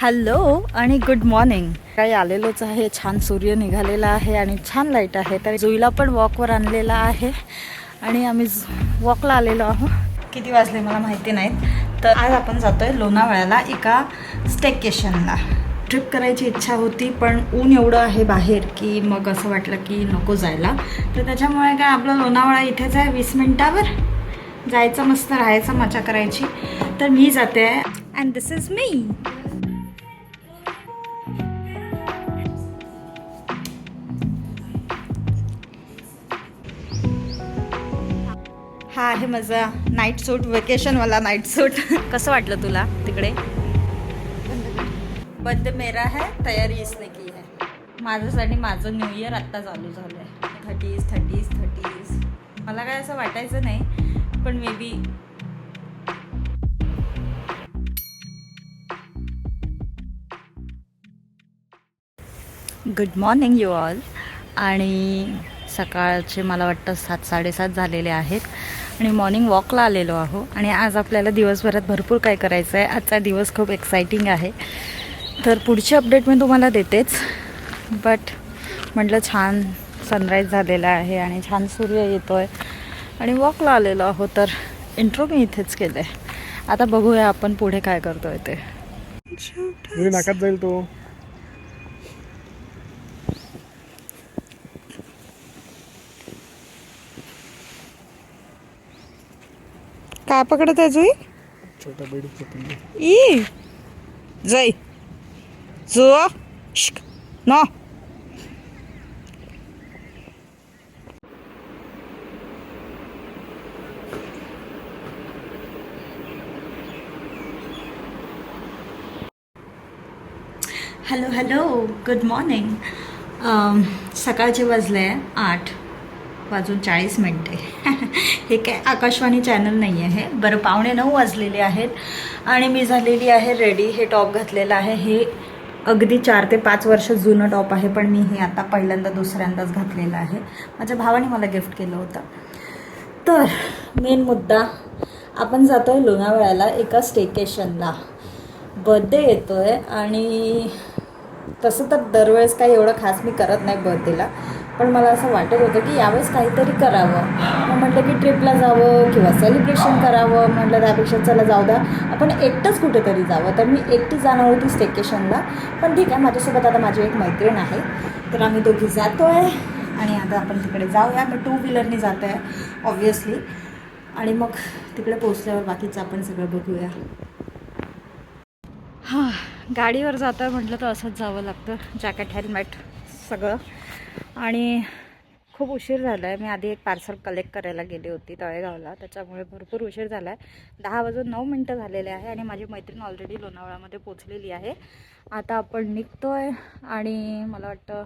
Hello आणि good morning काही आलेलोच आहे. छान सूर्य निघालेला आहे आणि छान लाइट आहे. तर जुईला पण वॉकवर आणलेला आहे. आणि आम्ही वॉकला आलेलो आहोत. किती वाजले मला माहिती नाहीत. तर आज आपण जातोय लोणावळ्याला एका स्टेकेशनला ट्रिप करायची इच्छा होती पण ऊन एवढं आहे बाहेर की मग असं वाटलं की नको जायला. तर त्याच्यामुळे काय आपलं लोणावळा इथेच आहे वीस मिनटावर. जायचं मस्त राहायचं मजा करायची. तर मी जाते. आहे अँड दिस इज मी हा आहे माझा नाईट सूट वेकेशनवाला नाईट सूट कसं वाटलं तुला तिकडे? बर्थडे मेरा है तयारी इसने की है. माझ्यासाठी माझं न्यू इयर आत्ता चालू झालं आहे थर्टीज थर्टीज थर्टीज मला काय असं वाटायचं नाही पण maybe good morning you all आणि सकाळचे मला वाटतं सात साडेसात झालेले आहेत. आणि मॉर्निंग वॉकला आलेलो आहो. आणि आज आपल्याला दिवसभरात भरपूर काय करायचं आहे आजचा दिवस खूप एक्सायटिंग आहे. तर पुढची अपडेट मी तुम्हाला देतेच. बट म्हटलं छान सनराईज झालेला आहे आणि छान सूर्य येतो आहे आणि वॉकला आलेलो आहो तर इंट्रो मी इथेच केलं आहे आता बघूया आपण पुढे काय करतोय ते. नाकात जाईल तो. काय पकडत आहे जुई? छोटा बेडूक ई. जय जो शिक. No. Hello hello good morning सकाळचे वाजले आहे आठ. वाजून चाळीस मिनटे. हे काय आकाशवाणी चॅनल नाही आहे. बरं पावणे नऊ वाजलेले आहेत आणि मी झालेली आहे रेडी हे टॉप घातलेलं आहे. हे अगदी चार ते पाच वर्ष जुनं टॉप आहे पण मी हे आता पहिल्यांदा दुसऱ्यांदाच घातलेलं आहे. माझ्या भावाने मला गिफ्ट केलं होतं. तर मेन मुद्दा आपण जातो आहे लोणावळ्याला एका स्टेकेशनला बर्थडे येतो आहे आणि तसं तर दरवेळेस काही एवढं खास मी करत नाही बर्थडेला पण मला असं वाटत होतं की यावेळेस काहीतरी करावं. मग म्हटलं की ट्रिपला जावं किंवा सेलिब्रेशन करावं. म्हटलं त्यापेक्षा चला जाऊ द्या. आपण एकटंच कुठेतरी जावं. तर मी एकटी जाणार होती स्टेकेशनला पण ठीक आहे माझ्यासोबत आता माझी एक मैत्रीण आहे. तर आम्ही दोघी जातो आहे आणि आता आपण तिकडे जाऊया. मी टू व्हीलरने जातो आहे ऑब्व्हियसली आणि मग तिकडे पोचल्यावर बाकीचं आपण सगळं बघूया. हां गाडीवर जातं आहे म्हटलं तर असंच जावं लागतं. जॅकेट हेल्मेट सगळं. आणि खूप उशीर झाला आहे मी आधी एक पार्सल कलेक्ट करायला गेली होती तळेगावला. त्याच्यामुळे भरपूर उशीर झाला आहे दहा वाजून नऊ मिनटं झालेले आहे आणि माझी मैत्रीण ऑलरेडी लोणावळामध्ये पोचलेली आहे. आता आपण निघतो आहे आणि मला वाटतं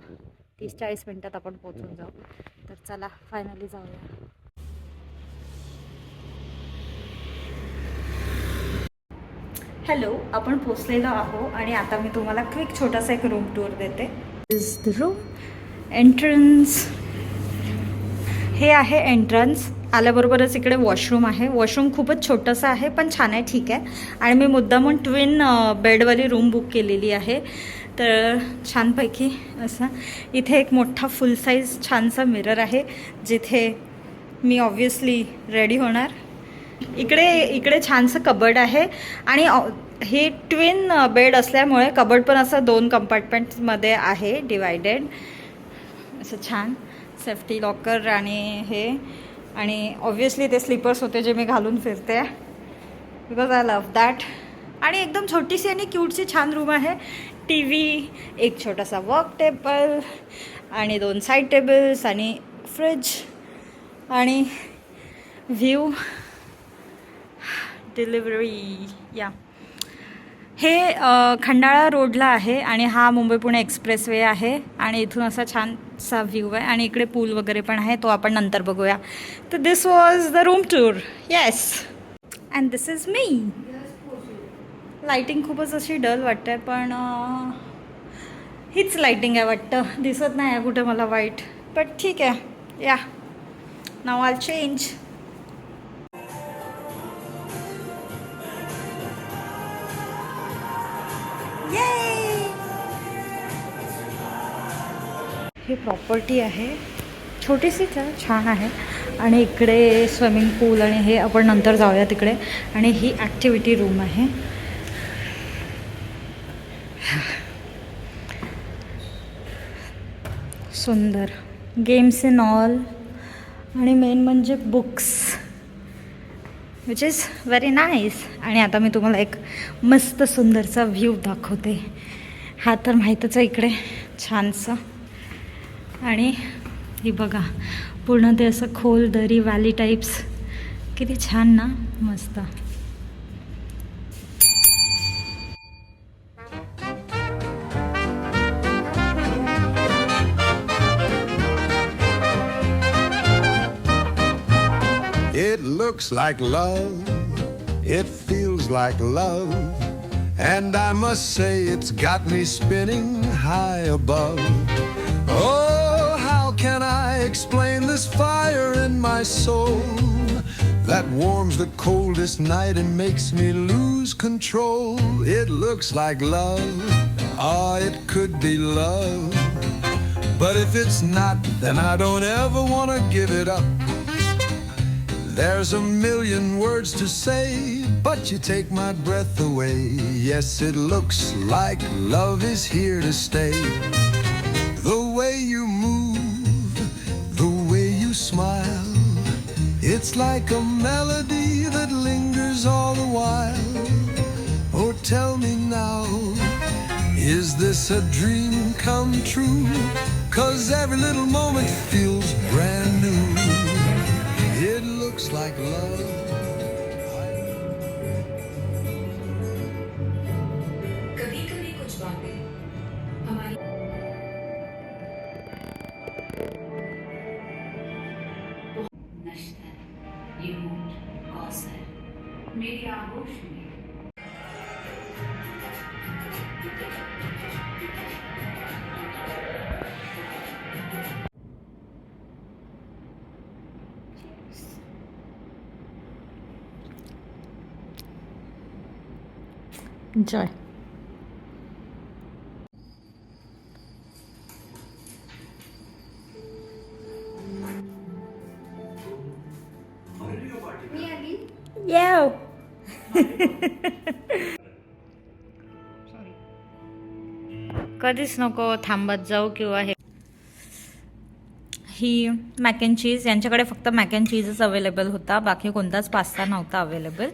तीस चाळीस मिनटात आपण पोचून जाऊ. तर चला फायनली जाऊया. हॅलो आपण पोचलेलो आहो आणि आता मी तुम्हाला क्विक छोटासा एक रूम टूर देते. इज द रूम एंट्रन्स हे आहे एंट्रन्स आल्याबरोबरच इकडे वॉशरूम आहे. वॉशरूम खूपच छोटंसं आहे पण छान आहे ठीक आहे. आणि मी मुद्दामून ट्विन बेडवाली रूम बुक केलेली आहे. तर छानपैकी असं. इथे एक मोठा फुल साईज छानसा मिरर आहे जिथे मी ऑब्व्हियसली रेडी होणार. इकडे इकडे छानसं कबड आहे. आणि हे ट्विन बेड असल्यामुळे कबड पण असं दोन कंपार्टमेंट्समध्ये आहे डिवायडेड असं छान. सेफ्टी लॉकर आणि हे. आणि ऑब्व्हियसली ते स्लीपर्स होते जे मी घालून फिरते. बिकॉज आय लव दॅट आणि एकदम छोटीशी आणि क्यूटची छान रूम आहे. टी व्ही एक छोटासा वर्क टेबल आणि दोन साईड टेबल्स आणि फ्रिज आणि व्ह्यू डिलिव्हरी या हे खंडाळा रोडला आहे आणि हा मुंबई पुणे एक्सप्रेसवे आहे आणि इथून असा छान छानसा व्ह्यू आहे आणि इकडे पूल वगैरे पण आहे तो आपण नंतर बघूया. तर this was the room tour yes and this is me lighting खूपच अशी डल वाटते पण हीच लाईटिंग आहे वाटतं. दिसत नाही आहे कुठं मला वाईट बट ठीक आहे. या नाव आल चेंज Yay! ही प्रॉपर्टी आहे. छोटीशीच आहे छान आहे. आणि इकडे स्विमिंग पूल आणि हे आपण नंतर जाऊया तिकडे. आणि ही ॲक्टिव्हिटी रूम आहे. सुंदर. गेम्स इन ऑल आणि मेन म्हणजे books which is very nice आणि आता मी तुम्हाला एक मस्त सुंदरचा व्ह्यू दाखवते. हा तर माहीतच आहे इकडे. छानसा. आणि हे बघा पूर्ण ते असं खोल दरी व्हॅली टाईप्स किती छान ना मस्त It looks like love, it feels like love, and I must say it's got me spinning high above. Oh, can I explain this fire in my soul that warms the coldest night and makes me lose control? It looks like love, ah, it could be love. But if it's not, then I don't ever wanna give it up. There's a million words to say, but you take my breath away. Yes, it looks like love is here to stay. The way you it's like a melody that lingers all the while. Oh, tell me now, is this a dream come true? Cause every little moment feels brand new. It looks like love. Enjoy येव कधीच नको थांबत जाऊ किंवा हे. ही Mac and चीज यांच्याकडे फक्त Mac and चीजच available होता. बाकी कोणताच पास्ता नव्हता अवेलेबल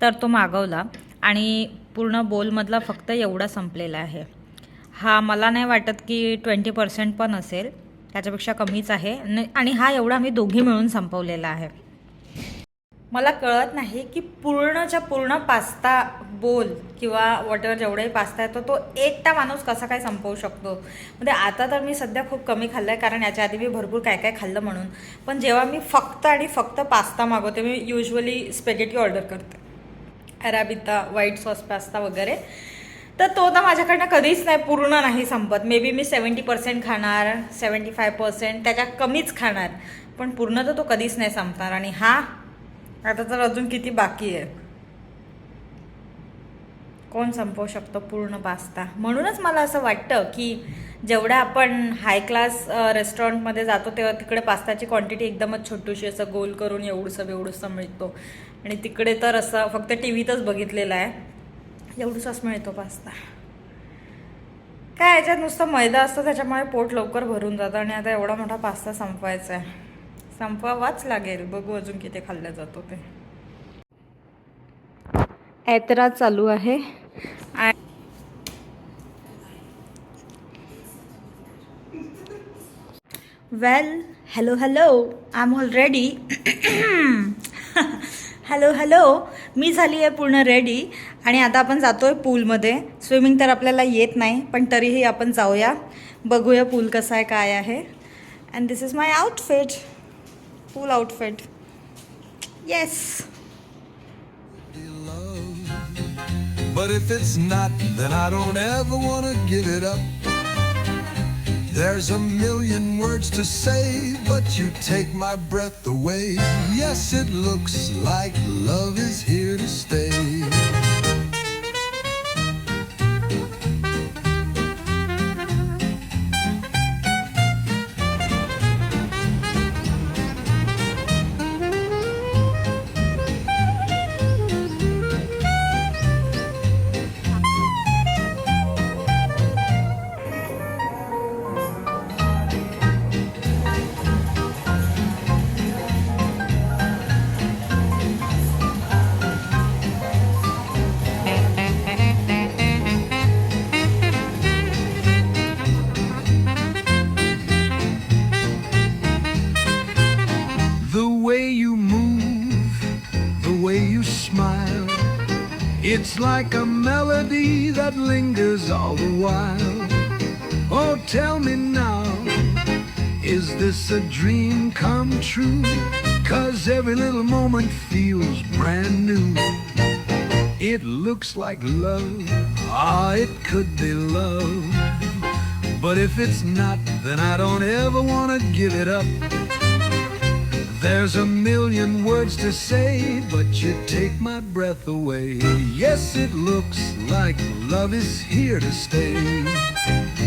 तर तो मागवला. आणि पूर्ण बोलमधला फक्त एवढा संपलेला आहे. हा मला नाही वाटत की ट्वेंटी पर्सेंट पण असेल. त्याच्यापेक्षा कमीच आहे. न- आणि हा एवढा आम्ही दोघी मिळून संपवलेला आहे. मला कळत नाही की पूर्णच्या पूर्ण पास्ता बोल किंवा वॉटर जेवढाही पास्ता येतो तो एकटा माणूस कसा काय संपवू शकतो? म्हणजे आता तर मी सध्या खूप कमी खाल्लं आहे कारण याच्या आधी मी भरपूर काय काय खाल्लं म्हणून. पण जेव्हा मी फक्त आणि फक्त पास्ता मागवते मी युजली स्पेगेटी ऑर्डर करते. अराबिता व्हाईट सॉस पास्ता वगैरे. तर तो तर माझ्याकडनं कधीच नाही पूर्ण नाही संपत. मे बी मी सेवन्टी पर्सेंट खाणार सेवन्टी फाय पर्सेंट त्याच्या कमीच खाणार. पण पूर्ण तर तो कधीच नाही संपणार. आणि हा आता तर अजून किती बाकी आहे? कोण संपवू शकतो पूर्ण पास्ता. म्हणूनच मला असं वाटतं की जेवढं आपण हाय क्लास रेस्टॉरंटमध्ये जातो तेव्हा तिकडे पास्ताची क्वांटिटी एकदमच छोटूशी असं गोल करून एवढंसं एवढंसं मिळतो. आणि तिकडे तर असं फक्त टी व्हीतच बघितलेलं आहे. एवढंसाच मिळतो पास्ता. काय याच्यात नुसतं मैदा असतो त्याच्यामुळे पोट लवकर भरून जातं आणि आता एवढा मोठा पास्ता संपवायचा आहे. संपवावाच लागेल. बघू अजून किती खाल्ला जातो ते. ऐतराज चालू आहे. Well hello hello I am already hello hello मी झाली आहे पूर्ण रेडी आणि आता आपण जातो आहे पूलमध्ये स्विमिंग तर आपल्याला येत नाही पण तरीही आपण जाऊया. बघूया पूल कसा आहे काय आहे. And this is my outfit pool outfit yes But if it's not, then I don't ever wanna give it up. There's a million words to say, but you take my breath away. Yes, it looks like love is here to stay. It's like a melody that lingers all the while. Oh, tell me now, is this a dream come true? Cause every little moment feels brand new. It looks like love, ah, it could be love. But if it's not, then I don't ever wanna give it up. There's a million words to say, but you take my breath away. Yes, it looks like love is here to stay.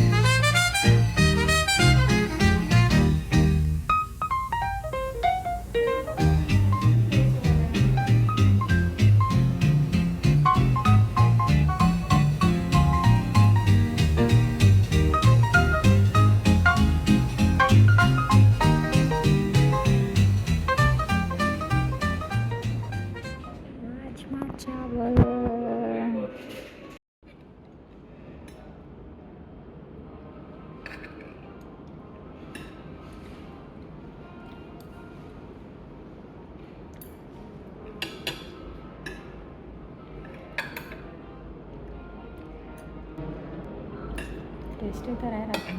Tasty तर आहे राहते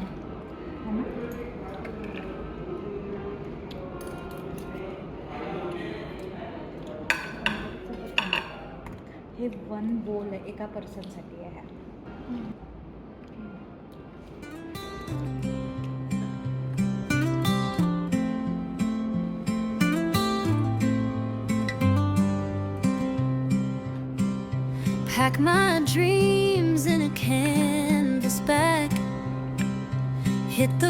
हे one बोल आहे एका पर्सनसाठी आहे. Pack my dreams. 人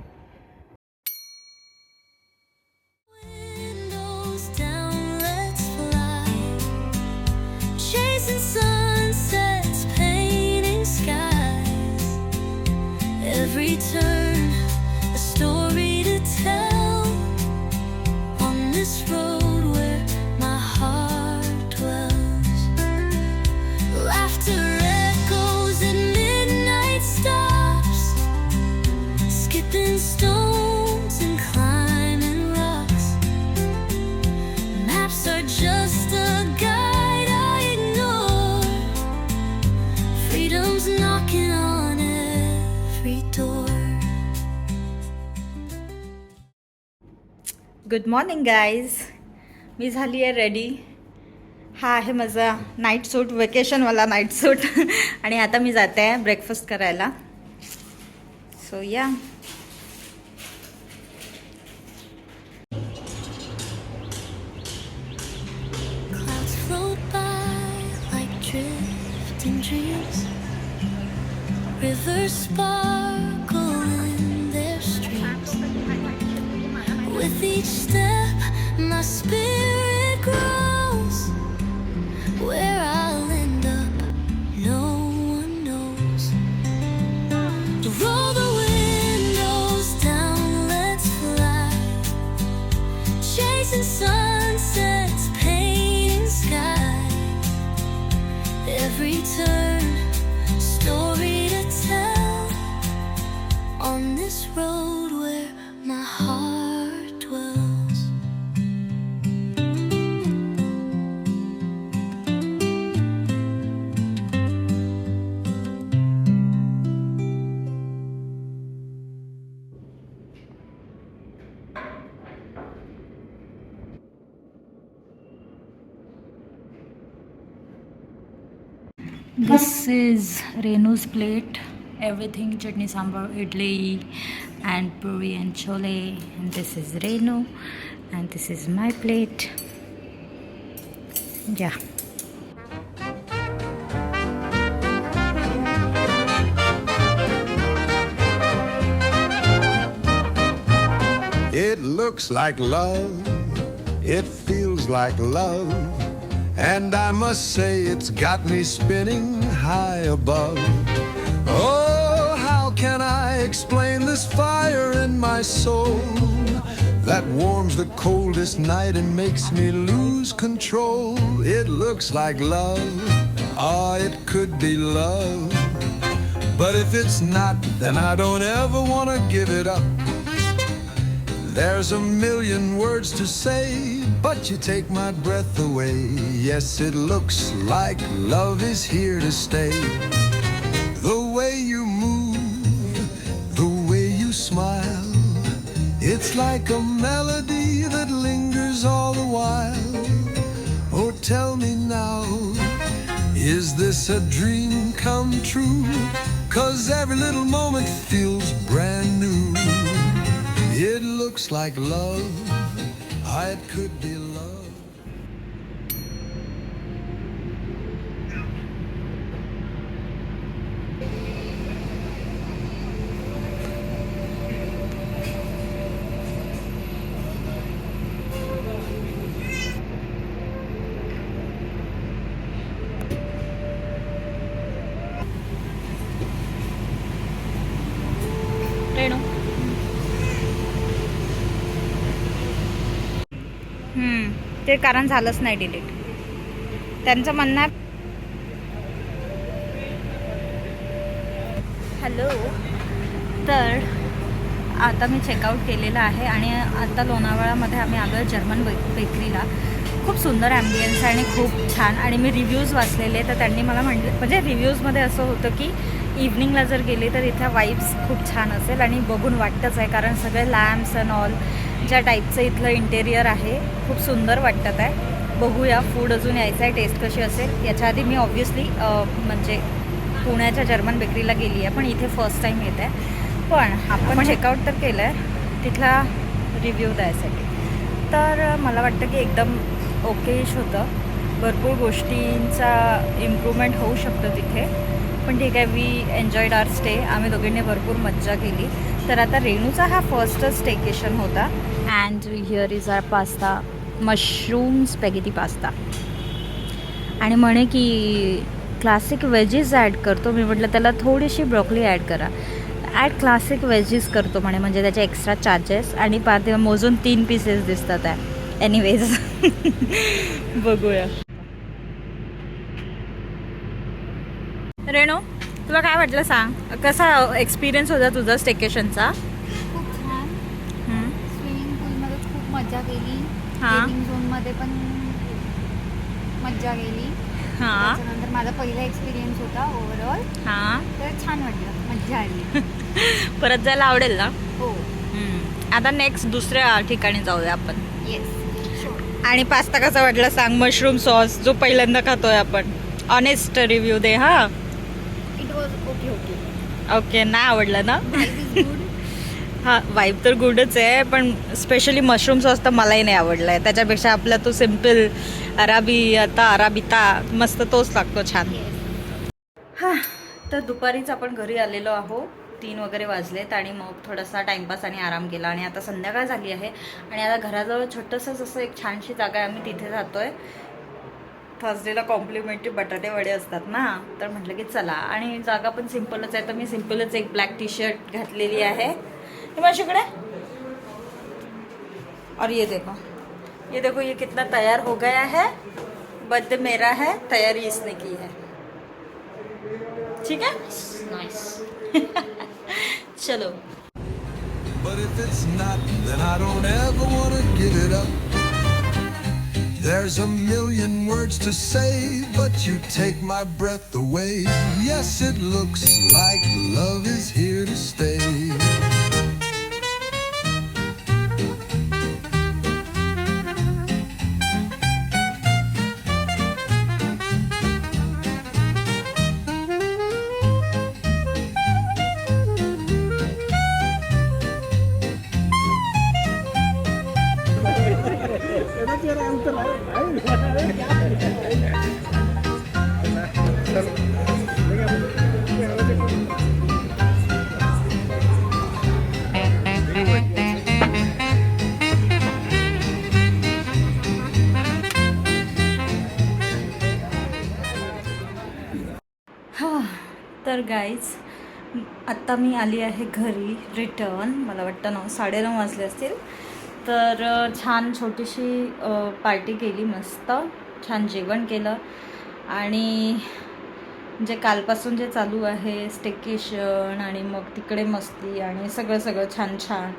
good morning guys मी झाली आहे रेडी हा आहे माझा नाईट सूट वेकेशनवाला नाईट सूट आणि आता मी जाते आहे ब्रेकफास्ट करायला. सो या Clouds float by. Rivers With each step, my spirit This is Renu's plate. Everything chutney sambar, idli, and puri and chole. And this is Renu, and this is my plate. Yeah. It looks like love, it feels like love, and I must say it's got me spinning high above. Oh, how can I explain this fire in my soul that warms the coldest night and makes me lose control? It looks like love, ah, it could be love, but if it's not, then I don't ever want to give it up. There's a million words to say, but you take my breath away. Yes, it looks like love is here to stay. The way you move, the way you smile, it's like a melody that lingers all the while. Oh, tell me now, is this a dream come true? Cause every little moment feels brand new. It looks like love. I could be. ते कारण झालंच नाही delete त्यांचं म्हणणं आहे hello तर आता मी checkout केलेलं आहे आणि आता लोणावळामध्ये आम्ही आलो आहे जर्मन बे बेकरीला खूप सुंदर ॲम्बियन्स आहे आणि खूप छान. आणि मी रिव्ह्यूज वाचलेले तर त्यांनी मला म्हटलं म्हणजे रिव्ह्यूजमध्ये असं होतं की इव्हनिंगला जर गेले तर इथल्या वाईब्स खूप छान असेल आणि बघून वाटतंच आहे. कारण सगळे लॅम्प्स अँड ऑल ज्या टाईपचं इथलं इंटेरियर आहे खूप सुंदर वाटत आहे. बघूया फूड अजून यायचं आहे टेस्ट कशी असेल. याच्या आधी मी ऑब्व्हियसली म्हणजे पुण्याच्या जर्मन बेकरीला गेली आहे पण इथे फर्स्ट टाईम येत आहे. पण आपण चेकआउट तर केलं आहे तिथला रिव्ह्यू द्यायसाठी. तर मला वाटतं की एकदम ओकेश होतं. भरपूर गोष्टींचा इम्प्रूव्हमेंट होऊ शकतं तिथे. पण ठीक आहे वी एन्जॉयड आर स्टे आम्ही दोघींनी भरपूर मज्जा केली. तर आता रेणूचा हा फर्स्टच स्टेकेशन होता. And here is our pasta mushroom spaghetti pasta आणि म्हणे की क्लासिक वेजीस ॲड करतो. मी म्हटलं त्याला थोडीशी ब्रॉकली ॲड करा. ॲड क्लासिक वेजीस करतो म्हणे म्हणजे त्याचे एक्स्ट्रा चार्जेस आणि पार्थिव मोजून तीन पीसेस दिसतात आहे. एनिवेज बघूया. तुला काय वाटलं सांग? कसा एक्सपिरियन्स होता तुझा स्टेकेशनचा खूप छान. स्विमिंग पूलमध्ये खूप मजा केली. हा. गेमिंग झोनमध्ये पण मज्जा केली. हां. त्याच्यानंतर माझा पहिला एक्सपिरियन्स होता ओव्हरऑल हां. तर छान वाटलं. मज्जा आली. परत जायला आवडेल ना? हो. हम्म. आता नेक्स्ट दुसऱ्या ठिकाणी जाऊया आपण. येस आणि पास्ता कसा वाटला सांग? मशरूम सॉस जो पहिल्यांदा खातोय आपण. ऑनेस्ट रिव्ह्यू दे हा. ओके नाही आवडलं ना? हा वाईब तर गुडच आहे पण स्पेशली मशरूम सॉस तर मलाही नाही आवडला आहे त्याच्यापेक्षा आपला तो सिंपल अराबी आता अराबिता मस्त तोच लागतो छान. हां तर दुपारीच आपण घरी आलेलो आहो तीन वगैरे वाजलेत आणि मग थोडासा टाईमपास आणि आराम केला. आणि आता संध्याकाळ झाली आहे. आणि आता घराजवळ छोटंसं असं एक छानशी जागा आहे आम्ही तिथे जातोय. थर्सडेला कॉम्प्लिमेंटरी बटाटे वडे असतात ना तर म्हटलं की चला. आणि जागा पण सिम्पलच आहे तर मी सिम्पलच एक ब्लॅक टी शर्ट घातलेली आहे. हे माझ्याकडे? और ये देखो. ये देखो ये कितना तैयार हो गया है. बर्थडे मेरा है तैयारी इसने की है. ठीक है? चलो. But if it's not, then I don't ever want to give it up. There's a million words to say, but you take my breath away. Yes, it looks like love is here to stay. तर guys आत्ता मी आली आहे घरी return मला वाटतं नऊ साडेनऊ वाजले असतील. तर छान छोटीशी पार्टी केली मस्त. छान जेवण केलं. आणि जे कालपासून जे चालू आहे स्टेकेशन आणि मग तिकडे मस्ती आणि सगळं सगळं छान छान.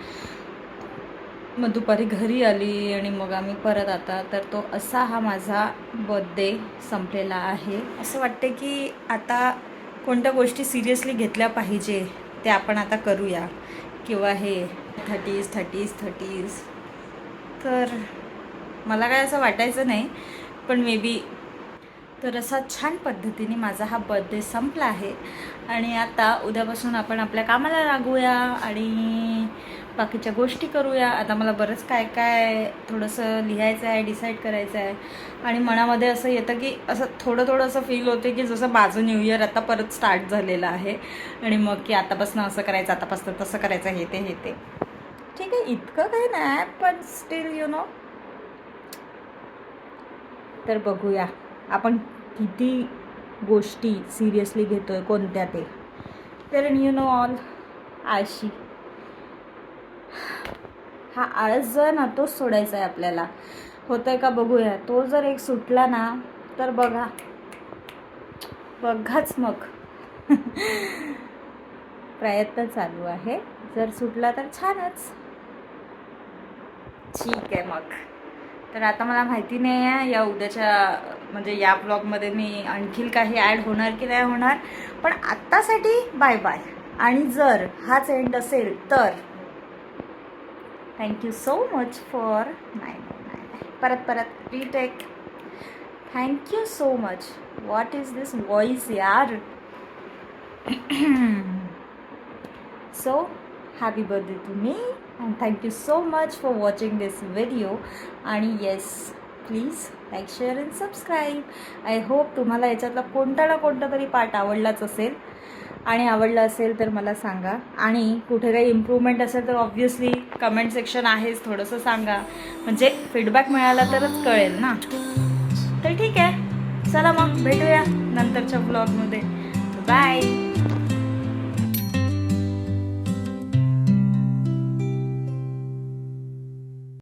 मग दुपारी घरी आली आणि मग आम्ही परत आता. तर तो असा हा माझा बर्थडे संपलेला आहे. असं वाटते की आता कोणत्या गोष्टी सिरियसली घेतल्या पाहिजे ते आपण आता करूया. किंवा हे थर्टीज थर्टीज थर्टीज तर मला काय असं वाटायचं नाही पण मे बी तर असा छान पद्धतीने माझा हा बर्थडे संपला आहे. आणि आता उद्यापासून आपण आपल्या कामाला लागूया आणि बाकीच्या गोष्टी करूया. आता मला बरंच काय काय थोडंसं लिहायचं आहे डिसाईड करायचं आहे. आणि मनामध्ये असं येतं की असं थोडं थोडं असं फील होते की जसं माझं न्यू इयर आता परत स्टार्ट झालेलं आहे. आणि मग की आतापासनं असं करायचं आतापासून तसं करायचं हे ते हे ते. ठीक आहे इतकं काही नाही पण स्टील यु नो तर बघूया. आपण किती गोष्टी सिरियसली घेतोय कोणत्या ते. तर यू नो ऑल आळशी. हा आळस जो आहे ना तोच सोडायचा आहे आपल्याला. होतंय का बघूया. तो जर एक सुटला ना तर बघा. बघाच मग. प्रयत्न चालू आहे. जर सुटला तर छानच. ठीक आहे मग. तर आता मला माहिती नाही आहे या उद्याच्या म्हणजे या ब्लॉगमध्ये मी आणखीन काही ॲड होणार की नाही होणार. पण आत्तासाठी बाय बाय आणि जर हाच एंड असेल तर थँक्यू सो मच फॉर नाही परत परत retake thank you so much what is this voice यार so happy birthday to me and thank you so much for watching this video आणि yes please like share and subscribe I hope तुम्हाला याच्यातला कोणता ना कोणता तरी part आवडलाच असेल. आणि आवडलं असेल तर मला सांगा. आणि कुठे काही इम्प्रूव्हमेंट असेल तर ऑब्व्हियसली कमेंट सेक्शन आहेच थोडंसं सांगा. म्हणजे फीडबॅक मिळाला तरच कळेल ना. तर ठीक आहे. चला मग भेटूया नंतरच्या ब्लॉगमध्ये बाय